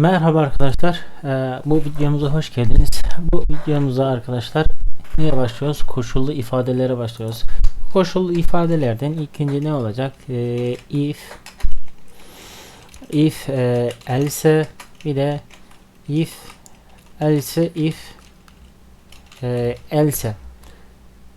Merhaba arkadaşlar. Ee, bu videomuza hoş geldiniz. Bu videomuzda arkadaşlar neye başlıyoruz? Koşullu ifadelere başlıyoruz. Koşullu ifadelerden ilk önce ne olacak? Ee, if if e, else bir de if else if e, else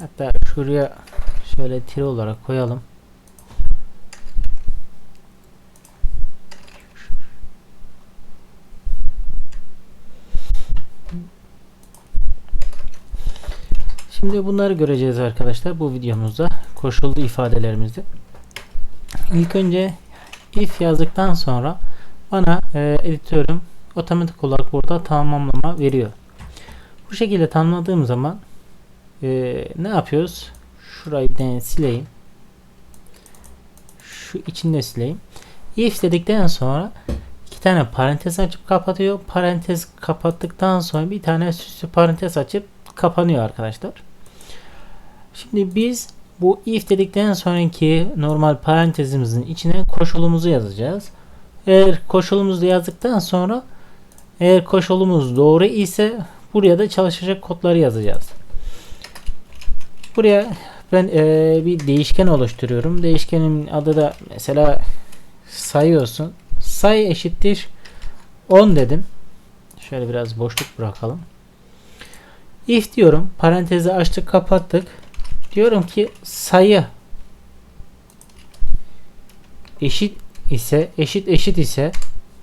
hatta şuraya şöyle tire olarak koyalım. Şimdi bunları göreceğiz arkadaşlar bu videomuzda koşullu ifadelerimizde. İlk önce if yazdıktan sonra bana e, editörüm otomatik olarak burada tamamlama veriyor. Bu şekilde tamamladığım zaman e, ne yapıyoruz? Şurayı bir sileyim. Şu içinde sileyim. If dedikten sonra iki tane parantez açıp kapatıyor. Parantez kapattıktan sonra bir tane süslü parantez açıp kapanıyor arkadaşlar. Şimdi biz bu if dedikten sonraki normal parantezimizin içine koşulumuzu yazacağız. Eğer koşulumuzu yazdıktan sonra eğer koşulumuz doğru ise buraya da çalışacak kodları yazacağız. Buraya ben e, bir değişken oluşturuyorum. Değişkenin adı da mesela sayı olsun. Sayı eşittir 10 dedim. Şöyle biraz boşluk bırakalım. If diyorum. Parantezi açtık kapattık. Diyorum ki sayı eşit ise eşit eşit ise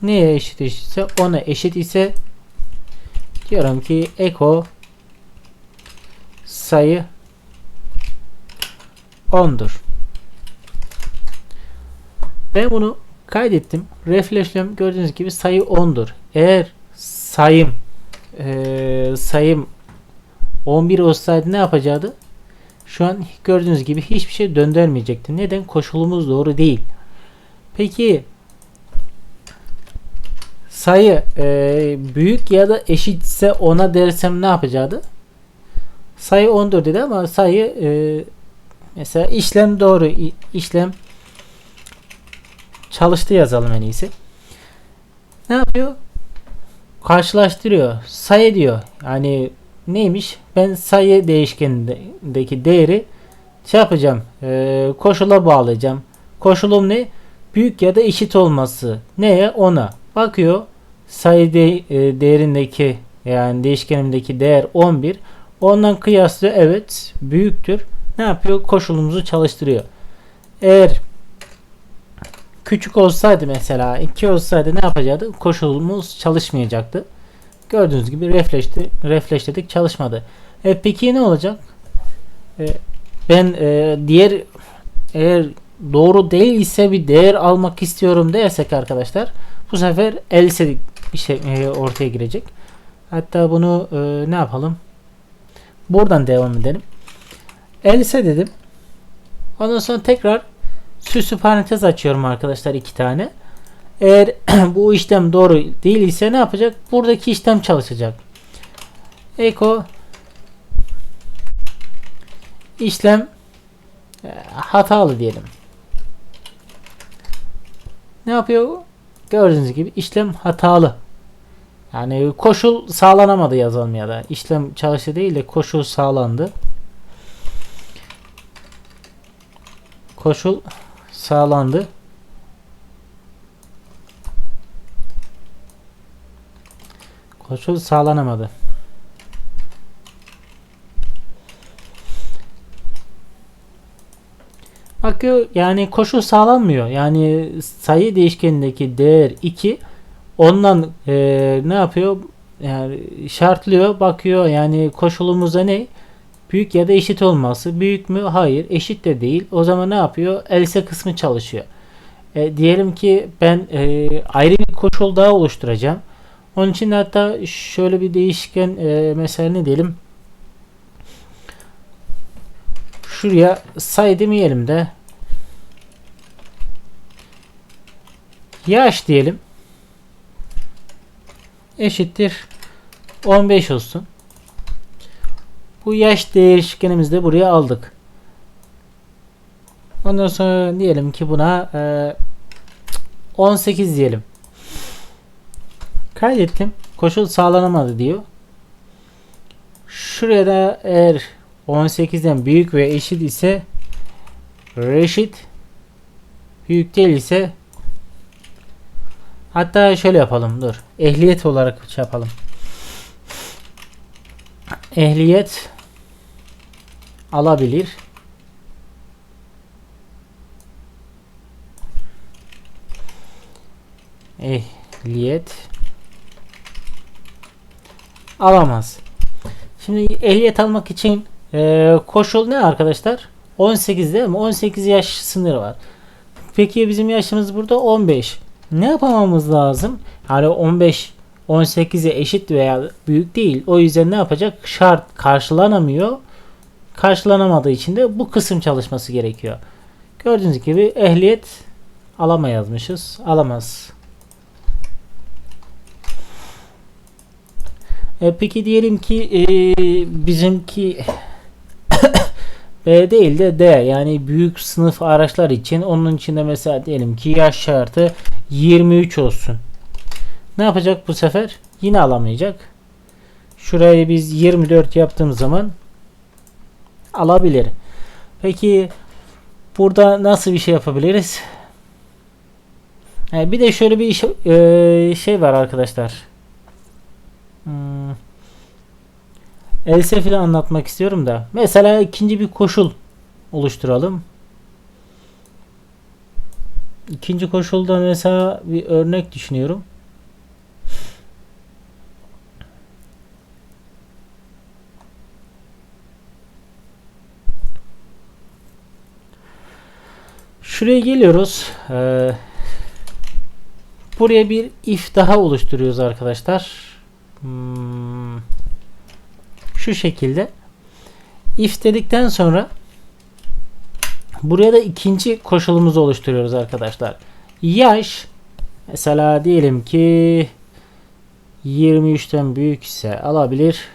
neye eşit ise ona eşit ise diyorum ki eko sayı 10'dur. Ben bunu kaydettim. Refreshliyorum. Gördüğünüz gibi sayı 10'dur. Eğer sayım e, sayım 11 olsaydı ne yapacaktı? Şu an gördüğünüz gibi hiçbir şey döndürmeyecekti. Neden? Koşulumuz doğru değil. Peki sayı e, büyük ya da eşitse ona dersem ne yapacaktı? Sayı 14 dedi ama sayı e, mesela işlem doğru işlem çalıştı yazalım en iyisi. Ne yapıyor? Karşılaştırıyor. Sayı diyor. Yani neymiş? Ben sayı değişkenindeki değeri şey yapacağım. E, koşula bağlayacağım. Koşulum ne? Büyük ya da eşit olması. Neye? Ona. Bakıyor. Sayı de, e, değerindeki yani değişkenimdeki değer 11. Ondan kıyaslıyor. Evet. Büyüktür. Ne yapıyor? Koşulumuzu çalıştırıyor. Eğer küçük olsaydı mesela 2 olsaydı ne yapacaktı? Koşulumuz çalışmayacaktı. Gördüğünüz gibi refleshti, refleshledik çalışmadı. E, peki ne olacak? E, ben e, diğer eğer doğru değil ise bir değer almak istiyorum dersek arkadaşlar bu sefer else şey e, ortaya girecek. Hatta bunu e, ne yapalım? Buradan devam edelim. Else dedim. Ondan sonra tekrar süslü parantez açıyorum arkadaşlar iki tane. Eğer bu işlem doğru değil ise ne yapacak? Buradaki işlem çalışacak. Eko işlem e, hatalı diyelim. Ne yapıyor? Gördüğünüz gibi işlem hatalı. Yani koşul sağlanamadı yazalım ya da işlem çalıştı değil de koşul sağlandı. Koşul sağlandı. Koşul sağlanamadı. Bakıyor yani koşul sağlanmıyor. Yani sayı değişkenindeki değer 2 ondan e, ne yapıyor? Yani şartlıyor, bakıyor yani koşulumuzda ne? Büyük ya da eşit olması. Büyük mü? Hayır. Eşit de değil. O zaman ne yapıyor? Else kısmı çalışıyor. E, diyelim ki ben e, ayrı bir koşul daha oluşturacağım. Onun için hatta şöyle bir değişken e, mesela ne diyelim şuraya say demeyelim de yaş diyelim eşittir 15 olsun. Bu yaş değişkenimizi de buraya aldık. Ondan sonra diyelim ki buna e, 18 diyelim. Kaydettim. Koşul sağlanamadı diyor. Şuraya da eğer 18'den büyük ve eşit ise reşit büyük değil ise hatta şöyle yapalım dur. Ehliyet olarak şey yapalım. Ehliyet alabilir. Ehliyet alamaz. Şimdi ehliyet almak için e, koşul ne arkadaşlar? 18 değil mi? 18 yaş sınırı var. Peki bizim yaşımız burada 15. Ne yapamamız lazım? Yani 15 18'e eşit veya büyük değil. O yüzden ne yapacak? Şart karşılanamıyor. Karşılanamadığı için de bu kısım çalışması gerekiyor. Gördüğünüz gibi ehliyet alama yazmışız. Alamaz. E, peki diyelim ki e, bizimki B değil de D yani büyük sınıf araçlar için onun içinde mesela diyelim ki yaş şartı 23 olsun. Ne yapacak bu sefer? Yine alamayacak. Şurayı biz 24 yaptığımız zaman alabilir. Peki burada nasıl bir şey yapabiliriz? Yani bir de şöyle bir e, şey var arkadaşlar. Hmm. Anlatmak istiyorum da. Mesela ikinci bir koşul oluşturalım. İkinci koşulda mesela bir örnek düşünüyorum. Şuraya geliyoruz. Ee, buraya bir if daha oluşturuyoruz arkadaşlar. Hmm, şu şekilde. If dedikten sonra buraya da ikinci koşulumuzu oluşturuyoruz arkadaşlar. Yaş mesela diyelim ki 23'ten büyük ise alabilir.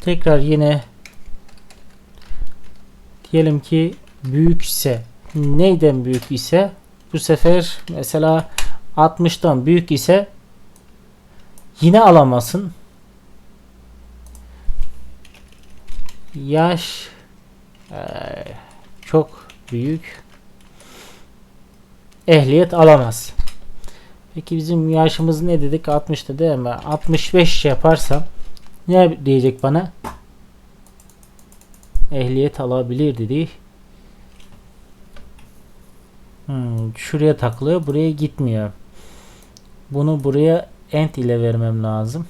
Tekrar yine diyelim ki büyük ise neyden büyük ise bu sefer mesela 60'tan büyük ise yine alamasın. Yaş ee, çok büyük. Ehliyet alamaz. Peki bizim yaşımız ne dedik? 60'ta değil mi? 65 yaparsam ne diyecek bana? Ehliyet alabilir dedi. Şuraya takılıyor. Buraya gitmiyor. Bunu buraya end ile vermem lazım.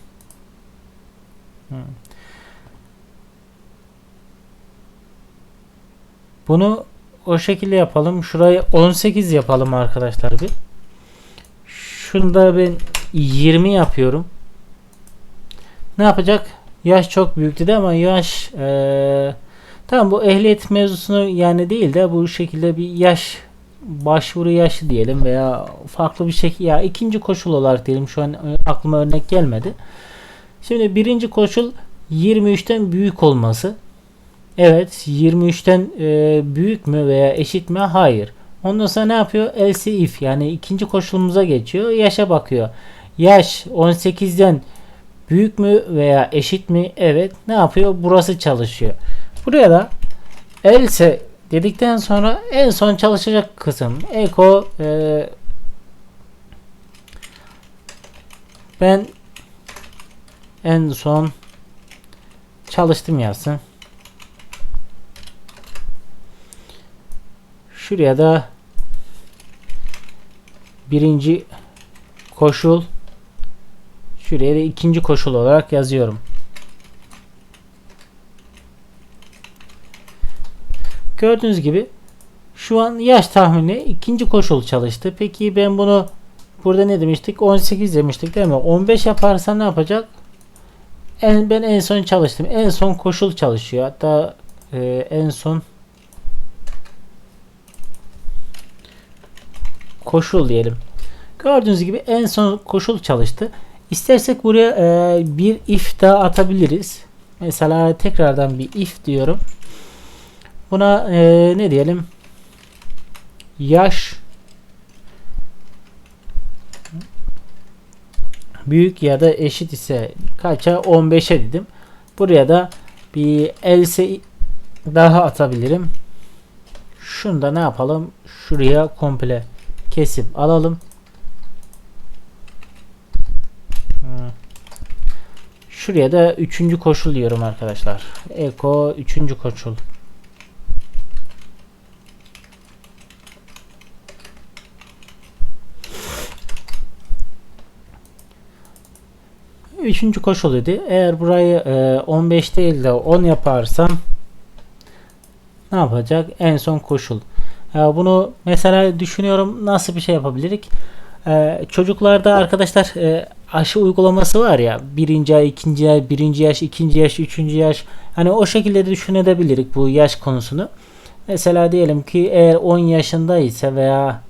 Bunu o şekilde yapalım. Şurayı 18 yapalım arkadaşlar bir. Şunda ben 20 yapıyorum. Ne yapacak? Yaş çok büyüktü de ama yaş ee, tamam bu ehliyet mevzusunu yani değil de bu şekilde bir yaş başvuru yaşı diyelim veya farklı bir şekilde ya ikinci koşul olarak diyelim şu an aklıma örnek gelmedi. Şimdi birinci koşul 23'ten büyük olması. Evet 23'ten e, büyük mü veya eşit mi? Hayır. Ondan sonra ne yapıyor? Else if yani ikinci koşulumuza geçiyor. Yaşa bakıyor. Yaş 18'den büyük mü veya eşit mi? Evet. Ne yapıyor? Burası çalışıyor. Buraya da else dedikten sonra en son çalışacak kısım Eko e, ben en son çalıştım yazsın. Şuraya da birinci koşul şuraya da ikinci koşul olarak yazıyorum. Gördüğünüz gibi şu an yaş tahmini ikinci koşul çalıştı. Peki ben bunu burada ne demiştik? 18 demiştik değil mi? 15 yaparsa ne yapacak? En, ben en son çalıştım. En son koşul çalışıyor. Hatta e, en son koşul diyelim. Gördüğünüz gibi en son koşul çalıştı. İstersek buraya e, bir if daha atabiliriz. Mesela tekrardan bir if diyorum. Buna e, ne diyelim? yaş büyük ya da eşit ise kaça 15'e dedim. Buraya da bir else daha atabilirim. Şunu da ne yapalım? Şuraya komple kesip alalım. Şuraya da üçüncü koşul diyorum arkadaşlar. Eko üçüncü koşul. Üçüncü koşul dedi. Eğer burayı e, 15 değil de 10 yaparsam ne yapacak? En son koşul. E, bunu mesela düşünüyorum nasıl bir şey yapabilirik? E, çocuklarda arkadaşlar e, aşı uygulaması var ya birinci ay, ikinci ay, birinci yaş, ikinci yaş, üçüncü yaş. Hani o şekilde de düşünebiliriz bu yaş konusunu. Mesela diyelim ki eğer 10 yaşında ise veya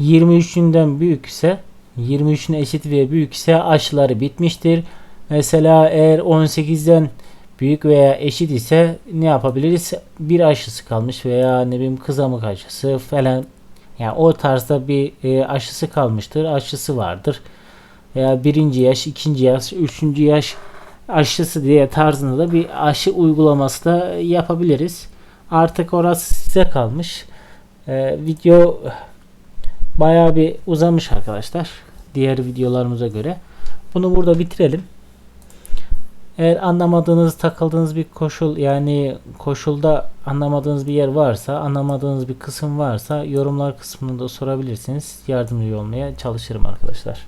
23'ünden büyükse 23'ün eşit veya büyükse aşıları bitmiştir. Mesela eğer 18'den büyük veya eşit ise ne yapabiliriz? Bir aşısı kalmış veya ne bileyim kızamık aşısı falan. Yani o tarzda bir e, aşısı kalmıştır. Aşısı vardır. Veya birinci yaş, ikinci yaş, üçüncü yaş aşısı diye tarzında da bir aşı uygulaması da yapabiliriz. Artık orası size kalmış. E, video bayağı bir uzamış arkadaşlar. Diğer videolarımıza göre. Bunu burada bitirelim. Eğer anlamadığınız, takıldığınız bir koşul yani koşulda anlamadığınız bir yer varsa, anlamadığınız bir kısım varsa yorumlar kısmında sorabilirsiniz. Yardımcı olmaya çalışırım arkadaşlar.